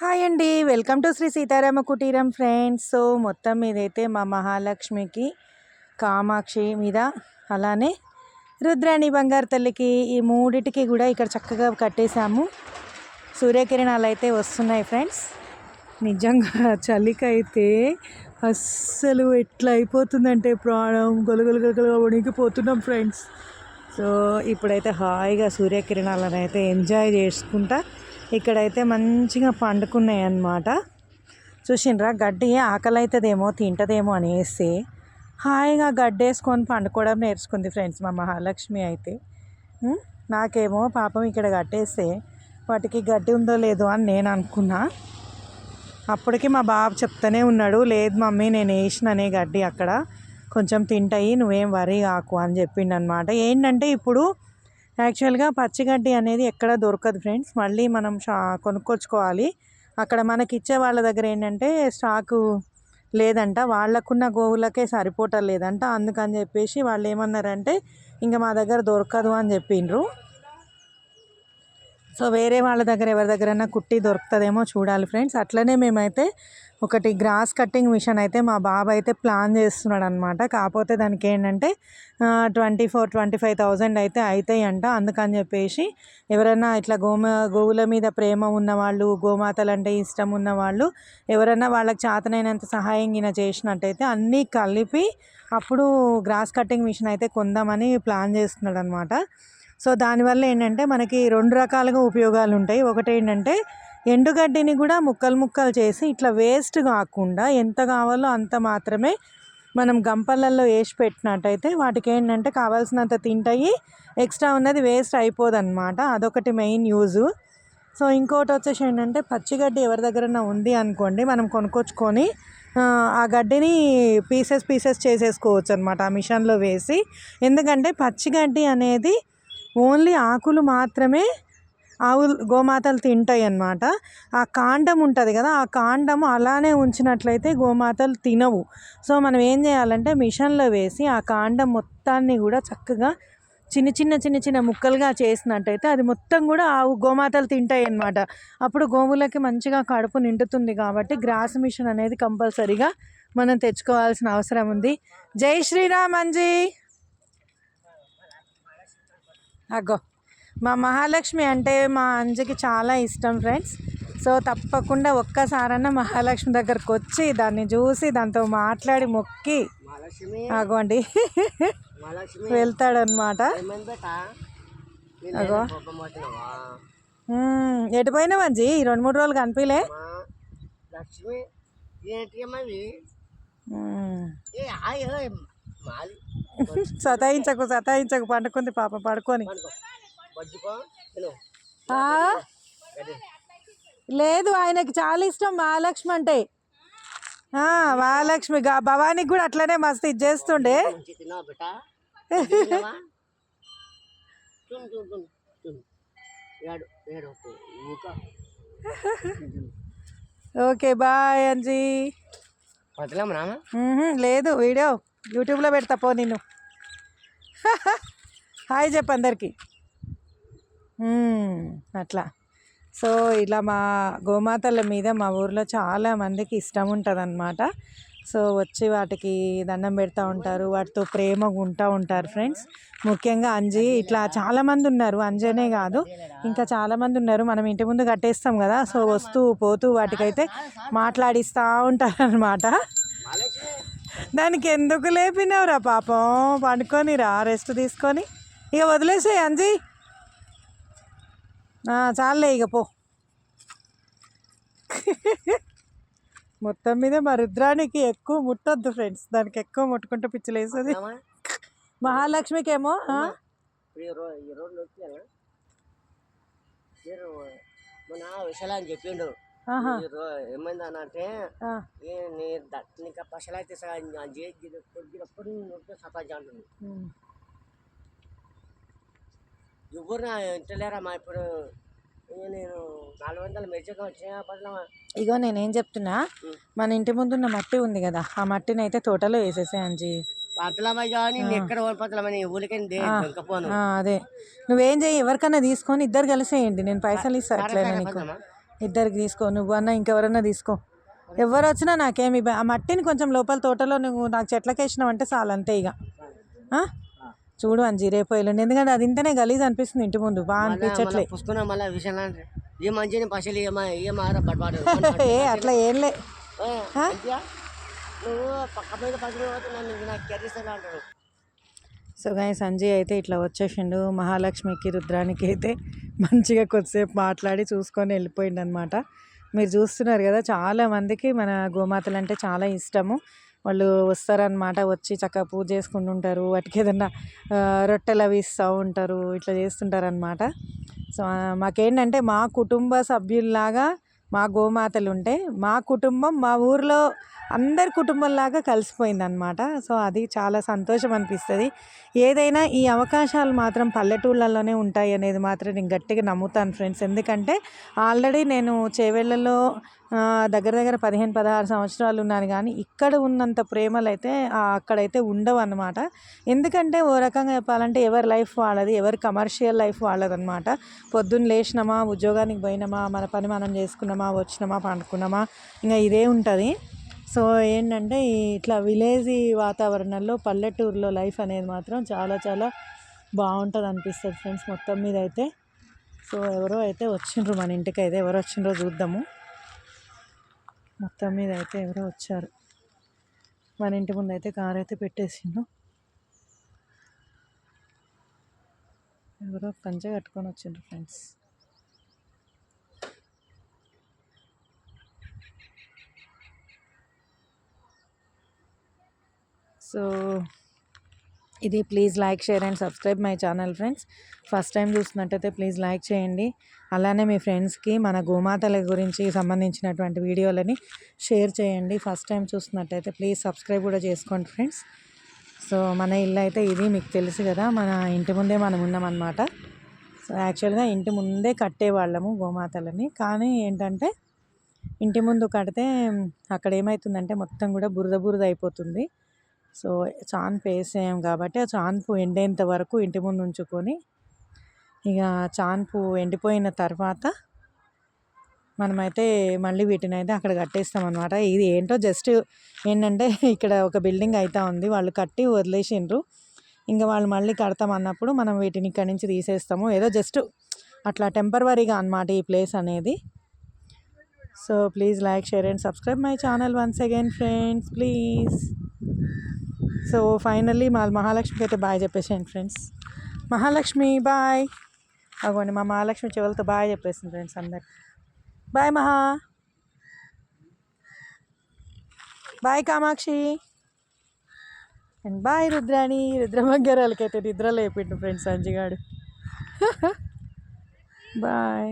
Hi అండి. Welcome to Shri Sitarama కుటీరం friends. So మొత్తం మీదైతే మా మహాలక్ష్మికి కామాక్షి మీద అలానే రుద్రాణి బంగారు తల్లికి ఈ మూడిటికి కూడా ఇక్కడ చక్కగా కట్టేశాము. సూర్యకిరణాలు అయితే వస్తున్నాయి ఫ్రెండ్స్. నిజంగా చలికైతే అస్సలు ఎట్లా అయిపోతుందంటే ప్రాణం గొలగలు గొలగలుగా వణికిపోతున్నాం ఫ్రెండ్స్. సో ఇప్పుడైతే హాయిగా సూర్యకిరణాలను అయితే ఎంజాయ్ చేసుకుంటా ఇక్కడైతే మంచిగా పండుకున్నాయి అన్నమాట చూసిండ్రా గడ్డి ఆకలి అవుతుందేమో తింటదేమో అనేసి హాయిగా గడ్డేసుకొని పండుకోవడం నేర్చుకుంది ఫ్రెండ్స్ మా మహాలక్ష్మి అయితే. నాకేమో పాపం ఇక్కడ కట్టేస్తే వాటికి గడ్డి ఉందో లేదో అని నేను అనుకున్నా. అప్పటికి మా బాబు చెప్తూనే ఉన్నాడు లేదు మమ్మీ నేను వేసిననే గడ్డి అక్కడ. కొంచెం తింటాయి నువ్వేం వరి కాకు అని చెప్పిండనమాట ఏంటంటే ఇప్పుడు యాక్చువల్గా పచ్చిగడ్డి అనేది ఎక్కడ దొరకదు ఫ్రెండ్స్. మళ్ళీ మనం షా కొనుక్కొచ్చుకోవాలి. అక్కడ మనకి ఇచ్చే వాళ్ళ దగ్గర ఏంటంటే స్టాకు లేదంట. వాళ్ళకున్న గోవులకే సరిపోవటం లేదంట. అందుకని చెప్పేసి వాళ్ళు ఏమన్నారంటే ఇంకా మా దగ్గర దొరకదు అని చెప్పిండ్రు సో వేరే వాళ్ళ దగ్గర ఎవరి దగ్గరైనా కుట్టి దొరుకుతుందేమో చూడాలి ఫ్రెండ్స్. అట్లనే మేమైతే ఒకటి గ్రాస్ కట్టింగ్ మిషన్ అయితే మా బాబు అయితే ప్లాన్ చేస్తున్నాడు అనమాట కాకపోతే దానికి ఏంటంటే twenty four twenty five thousand అయితే అవుతాయి అంట అందుకని చెప్పేసి ఎవరైనా ఇట్లా గోమ గోవుల మీద ప్రేమ ఉన్నవాళ్ళు గోమాతలు అంటే ఇష్టం ఉన్నవాళ్ళు ఎవరైనా వాళ్ళకి చేతనైనంత సహాయం గిన చేసినట్టయితే అన్నీ కలిపి అప్పుడు గ్రాస్ కట్టింగ్ మిషన్ అయితే కొందామని ప్లాన్ చేస్తున్నాడు అనమాట సో దానివల్ల ఏంటంటే మనకి రెండు రకాలుగా ఉపయోగాలు ఉంటాయి ఒకటి ఏంటంటే ఎండుగడ్డిని కూడా ముక్కలు ముక్కలు చేసి ఇట్లా వేస్ట్ కాకుండా ఎంత కావాలో అంత మాత్రమే మనం గంపలల్లో వేసి పెట్టినట్టయితే వాటికి ఏంటంటే కావాల్సినంత తింటాయి. ఎక్స్ట్రా ఉన్నది వేస్ట్ అయిపోదన్నమాట. అదొకటి మెయిన్ యూజు. సో ఇంకోటి వచ్చేసి ఏంటంటే పచ్చిగడ్డి ఎవరి దగ్గరన్నా ఉంది అనుకోండి మనం కొనుక్కొచ్చుకొని ఆ, ఆ గడ్డిని పీసెస్ పీసెస్ చేసేసుకోవచ్చు అనమాట ఆ మిషన్లో వేసి. ఎందుకంటే పచ్చిగడ్డి అనేది ఓన్లీ ఆకులు మాత్రమే ఆవులు గోమాతలు తింటాయి అన్నమాట ఆ కాండం ఉంటుంది కదా ఆ కాండం అలానే ఉంచినట్లయితే గోమాతలు తినవు. సో మనం ఏం చేయాలంటే మిషన్లో వేసి ఆ కాండం మొత్తాన్ని కూడా చక్కగా చిన్న చిన్న చిన్న చిన్న ముక్కలుగా చేసినట్టయితే అది మొత్తం కూడా ఆవు గోమాతలు తింటాయి అన్నమాట అప్పుడు గోవులకి మంచిగా కడుపు నిండుతుంది కాబట్టి గ్రాస్ మిషన్ అనేది కంపల్సరీగా మనం తెచ్చుకోవాల్సిన అవసరం ఉంది. జై శ్రీరామ్ అంజీ! అగ్గో! మా మహాలక్ష్మి అంటే మా అంజకి చాలా ఇష్టం ఫ్రెండ్స్. సో తప్పకుండా ఒక్కసారన్నా మహాలక్ష్మి దగ్గరకు వచ్చి దాన్ని చూసి దాంతో మాట్లాడి మొక్కి మహాలక్ష్మి. వెళ్తాడనమాట అగో. ఎటు అంజీ? ఈ రెండు మూడు రోజులు మాది సతాయించకు సతాయించకు పండుకుంది పాప పడుకొని. లేదు ఆయనకి చాలా ఇష్టం మహాలక్ష్మి అంటే. మహాలక్ష్మి. భవానీకి కూడా అట్లనే మస్తు ఇది చేస్తుండే. Okay bye Anji. నాన్న? లేదు వీడియో యూట్యూబ్లో పెడతా పో నేను హాయ్ చెప్పు అందరికి. అట్లా. సో ఇలా మా గోమాతల మీద మా ఊర్లో చాలా మందికి ఇష్టం ఉంటుంది సో వచ్చి వాటికి దండం పెడతా ఉంటారు వాటితో ప్రేమగా ఉంటా ఉంటారు ఫ్రెండ్స్. ముఖ్యంగా అంజి ఇట్లా చాలామంది ఉన్నారు. అంజనే కాదు ఇంకా చాలామంది ఉన్నారు. మనం ఇంటి ముందు కట్టేస్తాం కదా సో వస్తూ పోతూ వాటికైతే మాట్లాడిస్తూ ఉంటారు అనమాట దానికి ఎందుకు లేపినావురా పాపం? పండుకొని రా రెస్ట్ తీసుకొని. ఇక వదిలేసేయి అంజీ. ఆ, చాలులే ఇక పో. మొత్తం మీద మా రుద్రానికి ఎక్కువ ముట్టొద్దు ఫ్రెండ్స్. దానికి ఎక్కువ ముట్టుకుంటే పిచ్చిలేస్తుంది అమ్మా, మహాలక్ష్మికి ఏమో మొన్న విషయాలు అని చెప్పిండు. ఆహా. ఈ రో ఏమైంది అని అంటే ఆ, ఏ నీ ద- నీకు అయితే కొద్దినప్పుడు నొప్పి సతాజీ అంటుంది. ఎవరు ఇంటలేరా మా ఇప్పుడు? నేను నాలుగు వందల మెచ్చగా ఇగో నేనేం చెప్తున్నా మన ఇంటి ముందున్న మట్టి ఉంది కదా ఆ మట్టిని అయితే తోటలో వేసేసే అంజీ. పతలమా కానీ నేను ఎక్కడ దొంకపోను అదే. నువ్వేం చేయి ఎవరికైనా తీసుకొని ఇద్దరు కలిసేయండి నేను పైసలు ఇస్తా అట్లనే నీకు. ఇద్దరికి తీసుకో. నువ్వు అన్న ఇంకెవరన్నా తీసుకో. ఎవరు వచ్చినా నాకేమి ఆ మట్టిని కొంచెం లోపల తోటలో నువ్వు నాకు చెట్లకి వేసినావు అంటే చాలు అంతే ఇక? చూడు అంజీ రేపు ఎల్లుండి. ఎందుకంటే అది ఇంతనే గలీజ్ అనిపిస్తుంది ఇంటి ముందు. బాగా అనిపించట్లే. ఏ మంచిని పసలు ఏ అట్లా ఏం లే. నువ్వు పక్క మీద పసలు పోతే నన్ను నాకు కెర్రిస్తాను అంటాడు. సో గాయ సంజయ్ అయితే ఇట్లా వచ్చేసిండు. మహాలక్ష్మికి రుద్రానికి అయితే మంచిగా కొద్దిసేపు మాట్లాడి చూసుకొని వెళ్ళిపోయిండు అనమాట మీరు చూస్తున్నారు కదా చాలా మందికి మన గోమాతలు అంటే చాలా ఇష్టము. వాళ్ళు వస్తారనమాట వచ్చి చక్కగా పూజ చేసుకుంటుంటారు వాటికి ఏదన్నా రొట్టెలు అవి ఇస్తూ ఉంటారు ఇట్లా చేస్తుంటారనమాట సో మాకేంటంటే మా కుటుంబ సభ్యుల్లాగా మా గోమాతలు ఉంటే మా కుటుంబం మా ఊర్లో అందరి కుటుంబంలాగా కలిసిపోయిందనమాట సో అది చాలా సంతోషం అనిపిస్తుంది. ఏదైనా ఈ అవకాశాలు మాత్రం పల్లెటూళ్ళలోనే ఉంటాయి అనేది మాత్రం నేను గట్టిగా నమ్ముతాను ఫ్రెండ్స్. ఎందుకంటే ఆల్రెడీ నేను చేవెళ్ళలో దగ్గర దగ్గర పదిహేను పదహారు సంవత్సరాలు ఉన్నాను కానీ ఇక్కడ ఉన్నంత ప్రేమలు అయితే అక్కడైతే ఉండవు అనమాట ఎందుకంటే ఓ రకంగా చెప్పాలంటే ఎవరి లైఫ్ వాళ్ళది ఎవరి కమర్షియల్ లైఫ్ వాళ్ళదనమాట పొద్దున్న లేచినామా ఉద్యోగానికి పోయినామా మన పని మనం చేసుకున్నామా వచ్చినామా పండుకున్నామా ఇంకా ఇదే ఉంటుంది. సో ఏంటంటే ఇట్లా విలేజ్ వాతావరణంలో పల్లెటూరులో లైఫ్ అనేది మాత్రం చాలా చాలా బాగుంటుంది అనిపిస్తుంది ఫ్రెండ్స్ మొత్తం మీద అయితే సో ఎవరో అయితే వచ్చిండ్రు మన ఇంటికి అయితే ఎవరు వచ్చిండ్రో చూద్దాము. మొత్తం మీద అయితే ఎవరో వచ్చారు. మన ఇంటి ముందు అయితే కార్ అయితే పెట్టేసిండ్రు ఎవరో పంచ కట్టుకొని వచ్చిండ్రు ఫ్రెండ్స్. సో ఇది please like share and subscribe my channel friends first time చూస్తున్నట్టయితే ప్లీజ్ లైక్ చేయండి. అలానే మీ ఫ్రెండ్స్కి మన గోమాతల గురించి సంబంధించినటువంటి వీడియోలని షేర్ చేయండి. ఫస్ట్ టైం చూస్తున్నట్టయితే ప్లీజ్ సబ్స్క్రైబ్ కూడా చేసుకోండి ఫ్రెండ్స్ సో మన ఇల్లు అయితే ఇది మీకు తెలుసు కదా మన ఇంటి ముందే మనం ఉన్నామన్నమాట. సో యాక్చువల్గా ఇంటి ముందే కట్టేవాళ్ళము గోమాతలని. కానీ ఏంటంటే ఇంటి ముందు కడితే అక్కడ ఏమవుతుందంటే మొత్తం కూడా బురద బురద అయిపోతుంది. సో చాన్పు వేసాం కాబట్టి ఆ చాన్పు ఎండేంత వరకు ఇంటి ముందు ఉంచుకొని ఇక చాన్పు ఎండిపోయిన తర్వాత మనమైతే మళ్ళీ వీటిని అయితే అక్కడ కట్టేస్తాం అనమాట ఇది ఏంటో జస్ట్ ఏంటంటే ఇక్కడ ఒక బిల్డింగ్ అయితే ఉంది. వాళ్ళు కట్టి వదిలేసిండ్రు. ఇంకా వాళ్ళు మళ్ళీ కడతాం అన్నప్పుడు మనం వీటిని ఇక్కడి నుంచి తీసేస్తాము. ఏదో జస్ట్ అట్లా టెంపరవరీగా అనమాట ఈ ప్లేస్ అనేది. So please like share and subscribe my channel once again friends. Please. So finally మా మహాలక్ష్మికి అయితే బాయ్ చెప్పేసాను ఫ్రెండ్స్. మహాలక్ష్మి బాయ్. అగోండి మా మహాలక్ష్మి చెవులతో బాయ్ చెప్పేసింది ఫ్రెండ్స్ అందరికి bye Maha. Bye Kamakshi. And bye Rudrani. రుద్రమగ్గరాలకైతే నిద్ర లేపిండు ఫ్రెండ్స్ సంజిగాడు బాయ్.